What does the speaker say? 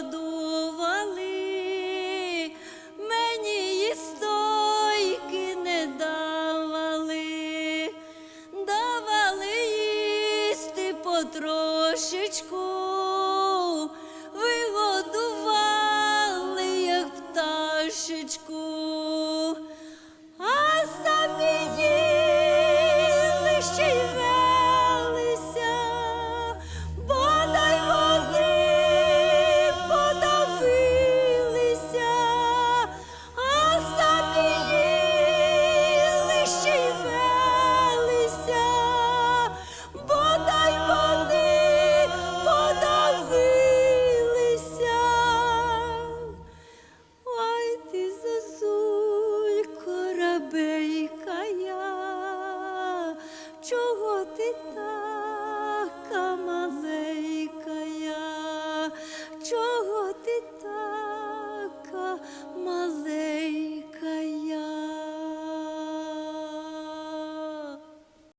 годували, мені її стойки не давали, давали їсти потрошечку, вигодували, як пташечку. чого ти так?